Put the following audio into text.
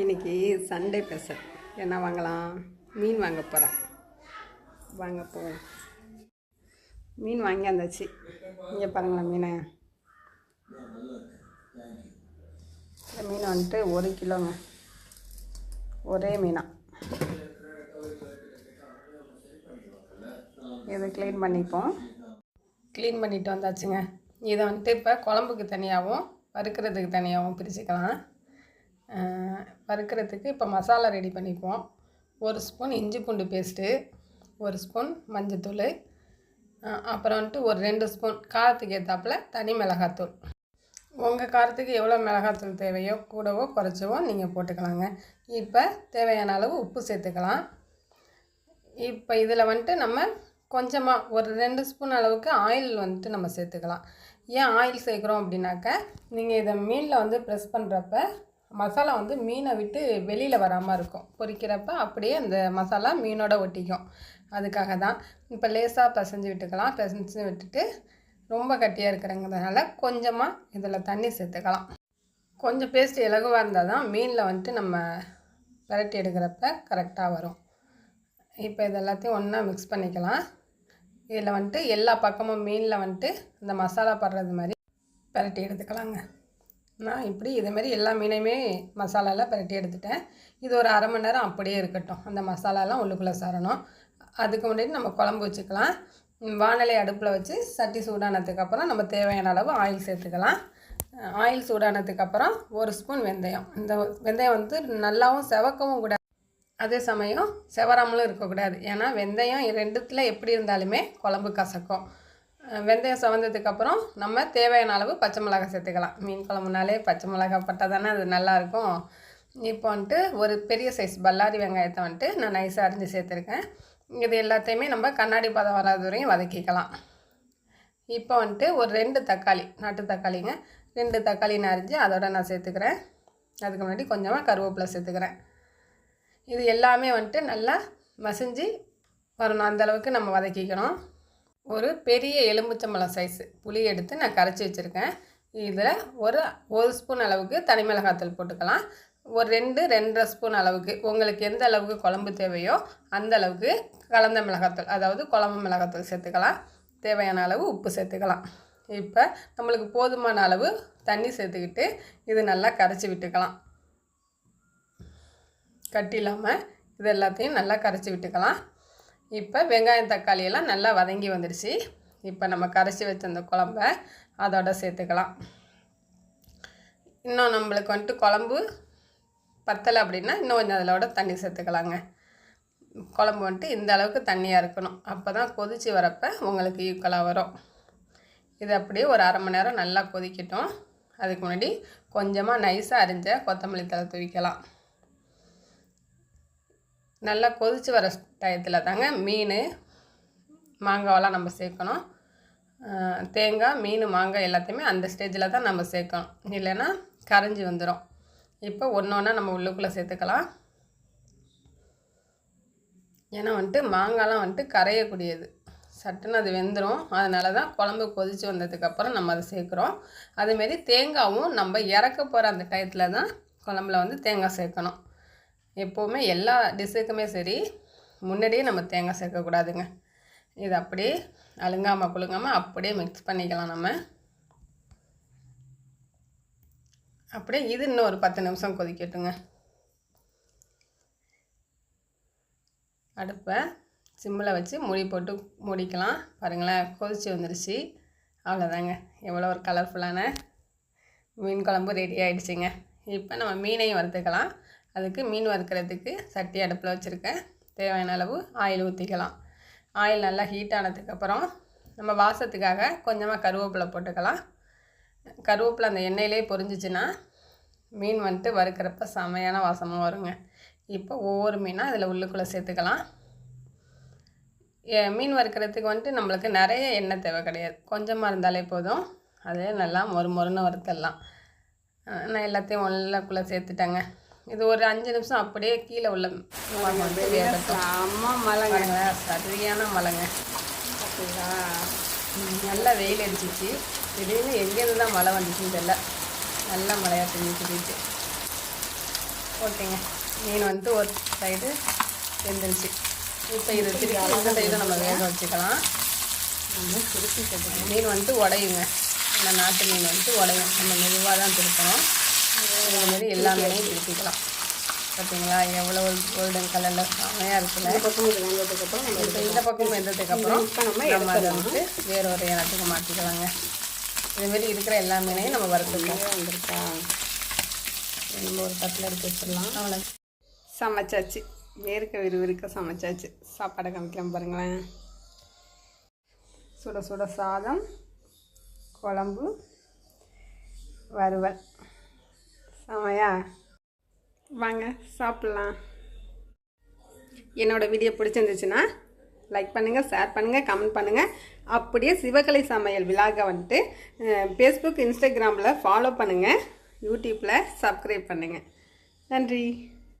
இன்னைக்கு Sunday special. என்ன வாங்கலாம்? மீன் வாங்க போகிறேன் வாங்க போவோம். மீன் வாங்கி வந்தாச்சு. இங்கே பாருங்களேன் மீனை. இந்த மீன் வந்துட்டு ஒரு கிலோங்க. ஒரே மீனா. இதை க்ளீன் பண்ணிப்போம். க்ளீன் பண்ணிட்டு வந்தாச்சுங்க. இதை வந்துட்டு இப்போ குழம்புக்கு தனியாகவும் வறுக்கிறதுக்கு தனியாகவும் பிரிச்சுக்கலாம். வறுக்கிறதுக்கு இப்போ மசாலா ரெடி பண்ணிப்போம் ஒரு ஸ்பூன் இஞ்சி பூண்டு பேஸ்ட்டு ஒரு ஸ்பூன் மஞ்சத்தூள் அப்புறம் வந்துட்டு ஒரு ரெண்டு ஸ்பூன் காரத்துக்கு ஏற்றாப்புல தனி மிளகாத்தூள். உங்கள் காரத்துக்கு எவ்வளோ மிளகாத்தூள் தேவையோ கூடவோ குறைச்சவோ நீங்கள் போட்டுக்கலாங்க. இப்போ தேவையான அளவு உப்பு சேர்த்துக்கலாம். இப்போ இதில் வந்துட்டு நம்ம கொஞ்சமாக ஒரு ரெண்டு ஸ்பூன் அளவுக்கு ஆயில் வந்துட்டு நம்ம சேர்த்துக்கலாம். ஏன் ஆயில் சேர்க்குறோம் அப்படின்னாக்க நீங்கள் இதை மீனில் வந்து ப்ரெஸ் பண்ணுறப்ப மசாலா வந்து மீனை விட்டு வெளியில் வராமல் இருக்கும். பொரிக்கிறப்ப அப்படியே அந்த மசாலா மீனோட ஒட்டிக்கும். அதுக்காக தான். இப்போ லேசாக பிசைஞ்சு விட்டுக்கலாம். பிசைஞ்சு விட்டுட்டு ரொம்ப கட்டியாக இருக்கிறங்கிறதுனால கொஞ்சமாக இதில் தண்ணி சேர்த்துக்கலாம். கொஞ்சம் பேஸ்ட் இலகுவாக இருந்தால் தான் மீனில் வந்துட்டு நம்ம விரட்டி எடுக்கிறப்ப கரெக்டாக வரும். இப்போ இது எல்லாத்தையும் ஒன்றா மிக்ஸ் பண்ணிக்கலாம். இதில் வந்துட்டு எல்லா பக்கமும் மீனில் வந்துட்டு இந்த மசாலா படுறது மாதிரி விரட்டி எடுத்துக்கலாங்க. நான் இப்படி இதேமாரி எல்லா மீனையுமே மசாலாலாம் பிரட்டி எடுத்துட்டேன். இது ஒரு அரை மணி நேரம் அப்படியே இருக்கட்டும். அந்த மசாலாலாம் உள்ளுக்குள்ளே சரணும். அதுக்கு முன்னாடி நம்ம குழம்பு வச்சுக்கலாம். வானிலை அடுப்பில் வச்சு சட்டி சூடானதுக்கப்புறம் நம்ம தேவையான அளவு ஆயில் சேர்த்துக்கலாம். ஆயில் சூடானதுக்கப்புறம் ஒரு ஸ்பூன் வெந்தயம். இந்த வெந்தயம் வந்து நல்லாவும் செவக்கவும் கூடாது. அதே சமயம் செவராமலும் இருக்கக்கூடாது. ஏன்னா வெந்தயம் ரெண்டுத்தில் எப்படி இருந்தாலுமே குழம்பு கசக்கும். வெந்தயம் செவந்ததுக்கப்புறம் நம்ம தேவையான அளவு பச்சை மிளகாய் சேர்த்துக்கலாம். மீன் குழம்புனாலே பச்சை மிளகாய் பட்டால் தானே அது நல்லாயிருக்கும் இப்போ வந்துட்டு ஒரு பெரிய சைஸ் பல்லாரி வெங்காயத்தை வந்துட்டு நான் நைஸாக அரிஞ்சு சேர்த்துருக்கேன். இது எல்லாத்தையுமே நம்ம கண்ணாடி பதம் வராத வரையும் வதக்கிக்கலாம். இப்போ வந்துட்டு ஒரு ரெண்டு தக்காளி நாட்டு தக்காளிங்க. ரெண்டு தக்காளி நான் அரிஞ்சு அதோட நான் சேர்த்துக்கிறேன். அதுக்கு முன்னாடி கொஞ்சமாக கருவேப்பிலை சேர்த்துக்கிறேன். இது எல்லாமே வந்துட்டு நல்லா மசிஞ்சு வரணும் அந்த அளவுக்கு நம்ம வதக்கிக்கணும். ஒரு பெரிய எலும்புச்சம்பழம் சைஸு புளி எடுத்து நான் கரைச்சி வச்சுருக்கேன். இதில் ஒரு ஒரு ஸ்பூன் அளவுக்கு தனி மிளகாத்தூள் போட்டுக்கலாம். ஒரு ரெண்டு ரெண்டரை ஸ்பூன் அளவுக்கு உங்களுக்கு எந்த அளவுக்கு குழம்பு தேவையோ அந்த அளவுக்கு கலந்த மிளகாத்தூள் அதாவது குழம்பு மிளகாத்தூள் சேர்த்துக்கலாம். தேவையான அளவு உப்பு சேர்த்துக்கலாம். இப்போ நம்மளுக்கு போதுமான அளவு தண்ணி சேர்த்துக்கிட்டு இது நல்லா கரைச்சி விட்டுக்கலாம். கட்டி இல்லாமல் இது எல்லாத்தையும் நல்லா கரைச்சி விட்டுக்கலாம். இப்போ வெங்காயம் தக்காளி எல்லாம் நல்லா வதங்கி வந்துடுச்சு இப்போ நம்ம கரைச்சி வச்சிருந்த குழம்ப அதோட சேர்த்துக்கலாம். இன்னும் நம்மளுக்கு வந்துட்டு குழம்பு பத்தலை அப்படின்னா இன்னும் கொஞ்சம் அதிலோட தண்ணி சேர்த்துக்கலாங்க. குழம்பு வந்துட்டு இந்த அளவுக்கு தண்ணியாக இருக்கணும். அப்போ தான் கொதித்து வரப்போ உங்களுக்கு ஈக்குவலாக வரும். இது அப்படியே ஒரு அரை மணி நேரம் நல்லா கொதிக்கட்டும். அதுக்கு முன்னாடி கொஞ்சமாக நைஸாக அரிஞ்ச கொத்தமல்லி தழை தூவிக்கலாம். நல்லா கொதித்து வர டயத்தில் தாங்க மீன் மாங்காவெல்லாம் நம்ம சேர்க்கணும். தேங்காய் மீன் மாங்காய் எல்லாத்தையுமே அந்த ஸ்டேஜில் தான் நம்ம சேர்க்கணும். இல்லைன்னா கரைஞ்சி வந்துடும் இப்போ ஒன்று ஒன்றா நம்ம உள்ளுக்குள்ளே சேர்த்துக்கலாம். ஏன்னா வந்துட்டு மாங்காய்லாம் வந்துட்டு கரையக்கூடியது. சட்டுன்னு அது வெந்துடும் அதனால தான் குழம்பு கொதித்து வந்ததுக்கப்புறம் நம்ம அதை சேர்க்குறோம். அதேமாரி தேங்காவும் நம்ம இறக்க போகிற அந்த டயத்தில் தான் குழம்புல வந்து தேங்காய் சேர்க்கணும். எப்போவுமே எல்லா டிஷ்ஷுக்குமே சரி முன்னாடியே நம்ம தேங்காய் சேர்க்கக்கூடாதுங்க. இது அப்படியே அழுங்காமல் குழுங்காமல் அப்படியே மிக்ஸ் பண்ணிக்கலாம் நம்ம. அப்படியே இது இன்னும் ஒரு பத்து நிமிஷம் கொதிக்கட்டுங்க. அடுப்பை சிம்மில் வச்சு மூடி போட்டு மூடிக்கலாம். பாருங்களேன் கொதிச்சு வந்துருச்சு. அவ்வளோதாங்க. எவ்வளோ ஒரு கலர்ஃபுல்லான மீன் குழம்பு ரெடி ஆகிடுச்சிங்க இப்போ நம்ம மீனையும் வறுத்துக்கலாம். அதுக்கு மீன் வறுக்கிறதுக்கு சட்டி அடுப்பில் வச்சுருக்கேன். தேவையான அளவு ஆயில் ஊற்றிக்கலாம் ஆயில் நல்லா ஹீட் ஆனதுக்கப்புறம் நம்ம வாசத்துக்காக கொஞ்சமாக கருவேப்பிலை போட்டுக்கலாம். கருவேப்பிலை அந்த எண்ணெயிலே பொரிஞ்சிச்சின்னா மீன் வந்துட்டு வறுக்கிறப்ப செமையான வாசமாக வருங்க. இப்போ ஒவ்வொரு மீனாக அதில் உள்ளுக்குள்ளே சேர்த்துக்கலாம். ஏ- மீன் வறுக்கிறதுக்கு வந்துட்டு நம்மளுக்கு நிறைய எண்ணெய் தேவை கிடையாது. கொஞ்சமாக இருந்தாலே போதும். அதே நல்லா மொறு மொறுன்னு வறுத்தரலாம் நான் எல்லாத்தையும் உள்ளக்குள்ளே சேர்த்துட்டேங்க. இது ஒரு அஞ்சு நிமிஷம் அப்படியே கீழே உள்ள வந்து அம்மா மலைங்க. சரியான மழைங்க பார்த்தீங்களா ம், நல்லா வெயில் அடிச்சிச்சு. திடீர்னு எங்கேருந்து தான் மழை வந்துச்சுன்னு தெரியல. நல்ல மழையாக பெஞ்சிட்டு போயிட்டு ஓகேங்க. மீன் வந்துட்டு ஒரு சைடு வெந்துருச்சு. இப்போ இது திருப்பி இந்த சைடும் நம்ம வேக வச்சுக்கலாம். நம்ம திருப்பி மீன் வந்துட்டு உடையுங்க. இந்த நாட்டு மீன் வந்துட்டு உடையும். நம்ம மெதுவாக தான் திருப்பணும். இதே மாதிரி எல்லா மீனையும் திருப்பிக்கலாம் பார்த்தீங்களா எவ்வளோ கோல்டன் கலரில் செமையாக இருக்குல்ல? இந்த இப்போ இந்த பக்கம் வெந்ததுக்கப்புறம் நம்ம அதை வந்து வேற ஒரு இடத்துக்கு மாற்றிக்கலாங்க இதுமாரி இருக்கிற எல்லா மீனையும் நம்ம வறுத்துக்கலாம். வந்திருக்கா? நம்ம ஒரு தட்டில் எடுத்து வச்சிடலாம். அவ்வளோ சமைச்சாச்சு. வேர்க்க விறுவிறுக்க சமைச்சாச்சு. சாப்பாடை காமிக்கலாம் பாருங்களேன். சுட சுட சாதம் குழம்பு வறுவல். செமையா வாங்க சாப்பிட்லாம். என்னோட வீடியோ பிடிச்சிருந்துச்சுன்னா லைக் பண்ணுங்கள் ஷேர் பண்ணுங்கள் கமெண்ட் பண்ணுங்கள் அப்படியே சிவகலை சமையல் விழாக வந்துட்டு ஃபேஸ்புக் இன்ஸ்டாகிராமில் ஃபாலோ பண்ணுங்கள் யூடியூப்பில் சப்ஸ்கிரைப் பண்ணுங்கள் நன்றி.